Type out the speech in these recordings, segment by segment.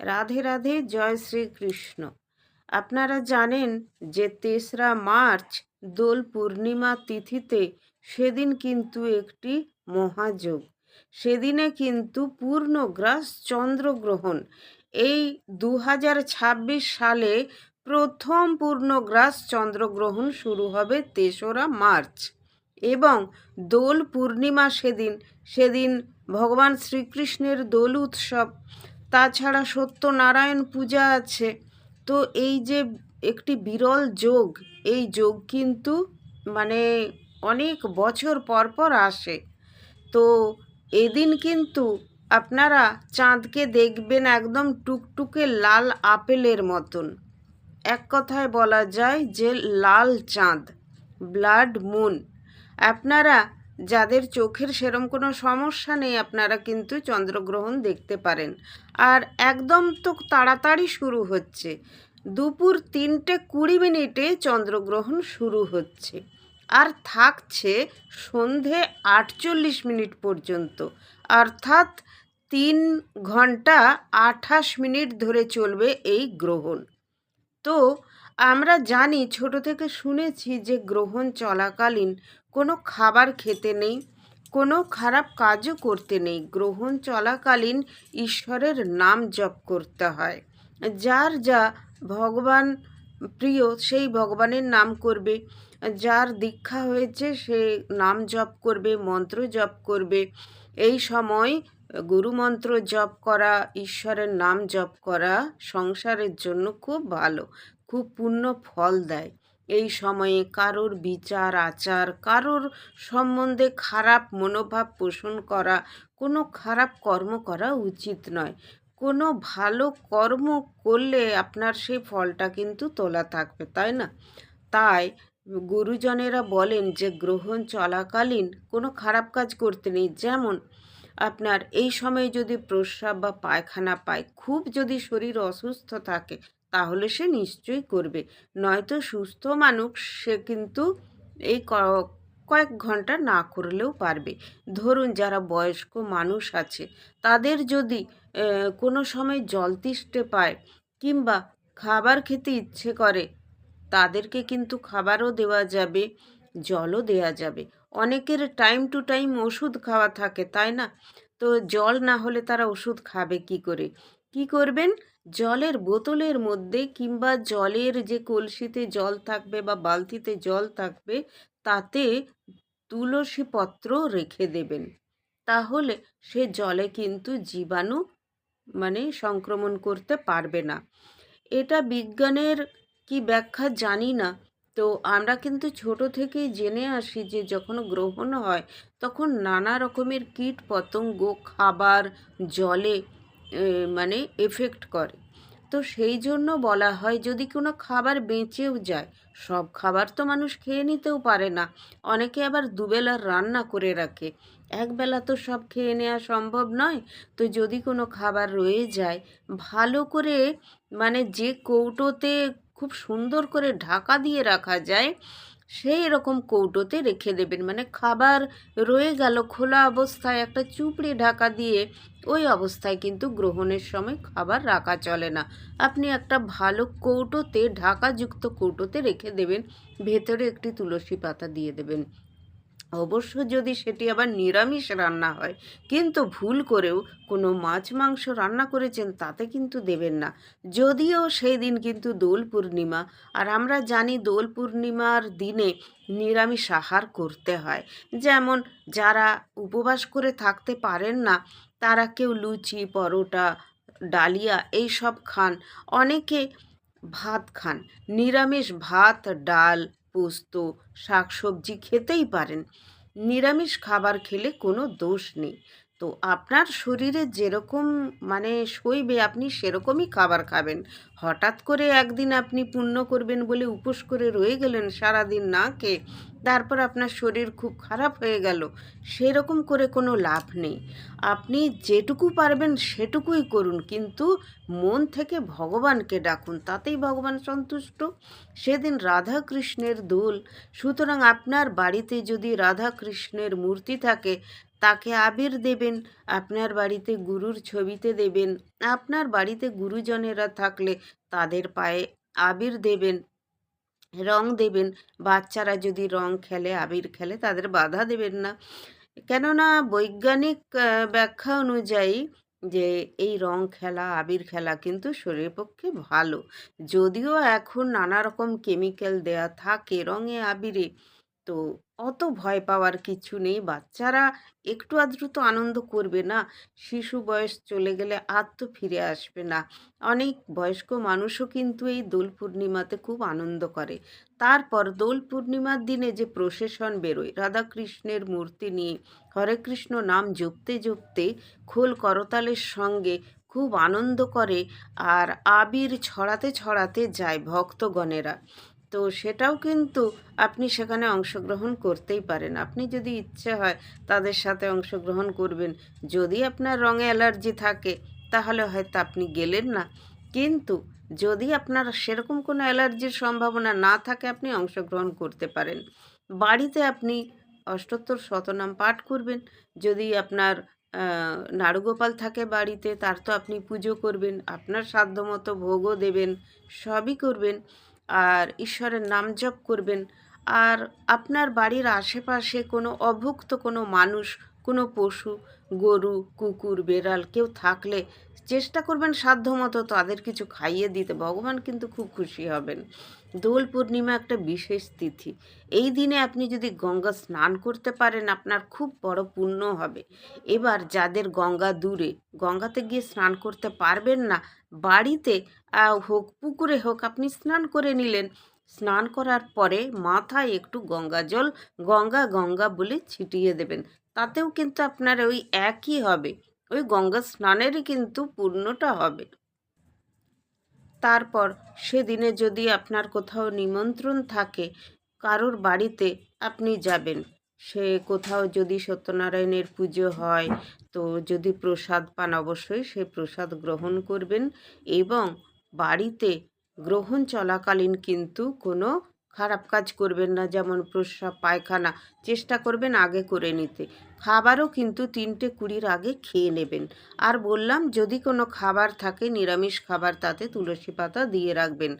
রাধে রাধে, জয় শ্রীকৃষ্ণ। আপনারা জানেন যে তেসরা মার্চ, দোল পূর্ণিমা তিথিতে সেদিন কিন্তু একটি মহাযোগ। সেদিনে কিন্তু পূর্ণগ্রাস চন্দ্রগ্রহণ। এই দু হাজার ছাব্বিশ সালে প্রথম পূর্ণগ্রাস চন্দ্রগ্রহণ শুরু হবে তেসরা মার্চ এবং দোল পূর্ণিমা সেদিন সেদিন ভগবান শ্রীকৃষ্ণের দোল উৎসব। তাছাড়া সত্যনারায়ণ পূজা আছে। তো এই যে একটি বিরল যোগ, এই যোগ কিন্তু মানে অনেক বছর পর পর আসে। তো এদিন কিন্তু আপনারা চাঁদকে দেখবেন একদম টুকটুকে লাল আপেলের মতন। এক কথায় বলা যায় যে লাল চাঁদ, ব্লাড মুন। আপনারা যাদের চোখের সেরম কোনো সমস্যা নেই, আপনারা কিন্তু চন্দ্রগ্রহণ দেখতে পারেন। আর একদম তো তাড়াতাড়ি শুরু হচ্ছে। দুপুর তিনটে কুড়ি মিনিটে চন্দ্রগ্রহণ শুরু হচ্ছে। আর থাকছে সন্ধে আটচল্লিশ মিনিট পর্যন্ত। অর্থাৎ তিন ঘণ্টা আঠাশ মিনিট ধরে চলবে এই গ্রহণ। তো আমরা জানি, ছোট থেকে শুনেছি যে গ্রহণ চলাকালীন কোনো খাবার খেতে নেই। কোনো খারাপ কাজও করতে নেই। গ্রহণ চলাকালীন ঈশ্বরের নাম জপ করতে হয়। যার যা ভগবান প্রিয়, সেই ভগবানের নাম করবে। যার দীক্ষা হয়েছে, সে নাম জপ করবে, মন্ত্র জপ করবে। এই সময় গুরুমন্ত্র জপ করা, ঈশ্বরের নাম জপ করা সংসারের জন্য খুব ভালো, খুব পূর্ণ ফল দেয়। এই সময়ে কারোর বিচার, আচার, কারোর সম্বন্ধে খারাপ মনোভাব পোষণ করা, কোনো খারাপ কর্ম করা উচিত নয়। কোনো ভালো কর্ম করলে আপনার সেই ফলটা কিন্তু তোলা থাকবে, তাই না? তাই গুরুজনেরা বলেন যে, গ্রহণ চলাকালীন কোনো খারাপ কাজ করতে নেই। যেমন আপনার এই সময় যদি প্রস্রাব বা পায়খানা পায়, খুব যদি শরীর অসুস্থ থাকে তাহলে সে নিশ্চয়ই করবে। নয়তো সুস্থ মানুষ সে কিন্তু এই কয়েক ঘণ্টা না করলেও পারবে। ধরুন যারা বয়স্ক মানুষ আছে, তাদের যদি কোনো সময় জল তিষ্টে পায় কিংবা খাবার খেতে ইচ্ছে করে, তাদেরকে কিন্তু খাবারও দেওয়া যাবে, জলও দেওয়া যাবে। অনেকের টাইম টু টাইম ওষুধ খাওয়া থাকে, তাই না? তো জল না হলে তারা ওষুধ খাবে কি করে? কি করবেন? জলের বোতলের মধ্যে কিংবা জলের যে কলসিতে জল থাকবে বা বালতিতে জল থাকবে, তাতে তুলসী পত্র রেখে দেবেন। তাহলে সে জলে কিন্তু জীবাণু মানে সংক্রমণ করতে পারবে না। এটা বিজ্ঞানের কি ব্যাখ্যা জানি না। তো আমরা কিন্তু ছোট থেকেই জেনে আসি যে যখন গ্রহণ হয়, তখন নানা রকমের কীট পতঙ্গ খাবার, জলে মানে এফেক্ট করে। তো সেই জন্য বলা হয়, যদি কোনো খাবার বেঁচেও যায়, সব খাবার তো মানুষ খেয়ে নিতেও পারে না। অনেকে আবার দুবেলার রান্না করে রাখে। একবেলা তো সব খেয়ে নেওয়া সম্ভব নয়। তো যদি কোনো খাবার রয়ে যায়, ভালো করে মানে যে কৌটোতে খুব সুন্দর করে ঢাকা দিয়ে রাখা যায় সেই রকম কৌটোতে রেখে দেবেন। মানে খাবার রয়ে গেল খোলা অবস্থায় একটা চুপড়ে ঢাকা দিয়ে, ওই অবস্থায় কিন্তু গ্রহণের সময় খাবার রাখা চলে না। আপনি একটা ভালো কৌটোতে, ঢাকাযুক্ত কৌটোতে রেখে দেবেন। ভেতরে একটি তুলসী পাতা দিয়ে দেবেন। অবশ্য যদি সেটি আবার নিরামিষ রান্না হয়, কিন্তু ভুল করেও কোনো মাছ মাংস রান্না করেছেন তাতে কিন্তু দেবেন না। যদিও সেই দিন কিন্তু দোল পূর্ণিমা, আর আমরা জানি দোল পূর্ণিমার দিনে নিরামিষ আহার করতে হয়। যেমন, যারা উপবাস করে থাকতে পারেন না, তারা কেউ লুচি, পরোটা, ডালিয়া এই সব খান। অনেকে ভাত খান। নিরামিষ ভাত, ডাল, পোস্ত, শাকসবজি খেতেই পারেন। নিরামিষ খাবার খেলে কোনো দোষ নেই। তো আপনার শরীরে যেরকম মানে সইবে আপনি সেরকমই খাবার খাবেন। হঠাৎ করে একদিন আপনি পুণ্য করবেন বলে উপোস করে রয়ে গেলেন সারাদিন না খেয়ে, তারপর আপনার শরীর খুব খারাপ হয়ে গেল, সেরকম করে কোনো লাভ নেই। আপনি যেটুকু পারবেন সেটুকুই করুন, কিন্তু মন থেকে ভগবানকে ডাকুন, তাতেই ভগবান সন্তুষ্ট। সেদিন রাধা কৃষ্ণের দোল, সুতরাং আপনার বাড়িতে যদি রাধা কৃষ্ণের মূর্তি থাকে তাকে আবির দেবেন, আপনার বাড়িতে গুরুর ছবিতে দেবেন, আপনার বাড়িতে গুরুজনেরা থাকলে তাদের পায়ে আবির দেবেন, রং দেবেন, বাচ্চারা যদি রং খেলে, আবির খেলে, তাদের বাধা দেবেন না। কেননা বৈজ্ঞানিক ব্যাখ্যা অনুযায়ী যে এই রং খেলা, আবির খেলা কিন্তু শরীরের পক্ষে ভালো। যদিও এখন নানা রকম কেমিক্যাল দেয়া থাকে রঙে আবিরে তো অত ভয় পাওয়ার কিছু নেই। বাচ্চারা একটু আধটু তো আনন্দ করবে না। শিশু বয়স চলে গেলে আর তো ফিরে আসবে না। অনেক বয়স্ক মানুষও কিন্তু এই দোল পূর্ণিমাতে খুব আনন্দ করে। তারপর দোল পূর্ণিমার দিনে যে প্রসেশন বেরোয়, রাধাকৃষ্ণের মূর্তি নিয়ে হরে কৃষ্ণ নাম জপতে জপতে খোল করতালের সঙ্গে খুব আনন্দ করে আর আবির ছড়াতে ছড়াতে যায় ভক্তগণেরা। তো সেটাও কিন্তু আপনি সেখানে অংশগ্রহণ করতেই পারেন। আপনি যদি ইচ্ছে হয় তাদের সাথে অংশগ্রহণ করবেন। যদি আপনার রঙে অ্যালার্জি থাকে, তাহলে হয়তো আপনি গেলেন না। কিন্তু যদি আপনার সেরকম কোনো অ্যালার্জির সম্ভাবনা না থাকে, আপনি অংশগ্রহণ করতে পারেন। বাড়িতে আপনি অষ্টোত্তর শতনাম পাঠ করবেন। যদি আপনার নাড়ুগোপাল থাকে বাড়িতে, তার তো আপনি পুজো করবেন, আপনার সাধ্যমতো ভোগও দেবেন, সবই করবেন। আর ঈশ্বরের নাম জপ করবেন। আর আপনার বাড়ির আশেপাশে কোনো অভুক্ত কোনো মানুষ কোনো পশু, গরু, কুকুর, বেড়াল কেউ থাকলে চেষ্টা করবেন সাধ্যমতো তাদের কিছু খাইয়ে দিতে। ভগবান কিন্তু খুব খুশি হবেন। দোল পূর্ণিমা একটা বিশেষ তিথি। এই দিনে আপনি যদি গঙ্গা স্নান করতে পারেন, আপনার খুব বড় পুণ্য হবে। এবার যাদের গঙ্গা দূরে, গঙ্গাতে গিয়ে স্নান করতে পারবেন না, বাড়িতে হোক পুকুরে হোক, আপনি স্নান করে নিলেন স্নান করার পরে মাথায় একটু গঙ্গা জল, গঙ্গা গঙ্গা বলে ছিটিয়ে দেবেন। তাতেও কিন্তু আপনার ওই একই হবে। ওই গঙ্গা স্নানেরই কিন্তু পূর্ণটা হবে। তারপর সেদিনে যদি আপনার কোথাও নিমন্ত্রণ থাকে, কারোর বাড়িতে আপনি যাবেন। সে কোথাও যদি সত্যনারায়ণের পুজো হয়, তো যদি প্রসাদ পান অবশ্যই সে প্রসাদ গ্রহণ করবেন এবং বাড়িতে গ্রহণ চলাকালীন কিন্তু কোনো খারাপ কাজ করবেন না, যেমন প্রস্রাব, পায়খানা, চেষ্টা করবেন আগে করে নিতে। খাবারও কিন্তু তিনটে কুড়ির আগে খেয়ে নেবেন। আর বললাম, যদি কোনো খাবার থাকে, নিরামিষ খাবার, তাতে তুলসী পাতা দিয়ে রাখবেন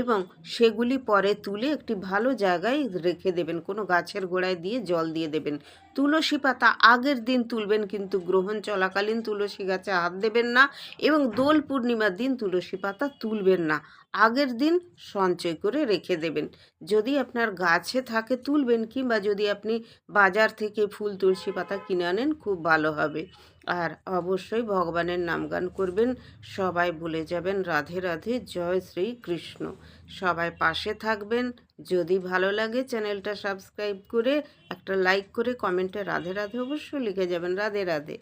এবং সেগুলি পরে তুলে একটি ভালো জায়গায় রেখে দেবেন। কোনো গাছের গোড়ায় দিয়ে জল দিয়ে দেবেন। তুলসী পাতা আগের দিন তুলবেন, কিন্তু গ্রহণ চলাকালীন তুলসী গাছে হাত দেবেন না এবং দোল পূর্ণিমার দিন তুলসী পাতা তুলবেন না। আগের দিন সঞ্চয় করে রেখে দেবেন। যদি আপনার গাছে থাকে তুলবেন কিংবা যদি আপনি বাজার থেকে ফুল, তুলসী পাতা কিনে আনেন, খুব ভালো হবে। আর অবশ্যই ভগবানের নামগান করবেন। সবাই বলে যাবেন। রাধে রাধে, জয় শ্রী কৃষ্ণ। সবাই পাশে থাকবেন। যদি ভালো লাগে চ্যানেলটা সাবস্ক্রাইব করে একটা লাইক করে কমেন্টে রাধে রাধে অবশ্যই লিখে যাবেন। রাধে রাধে।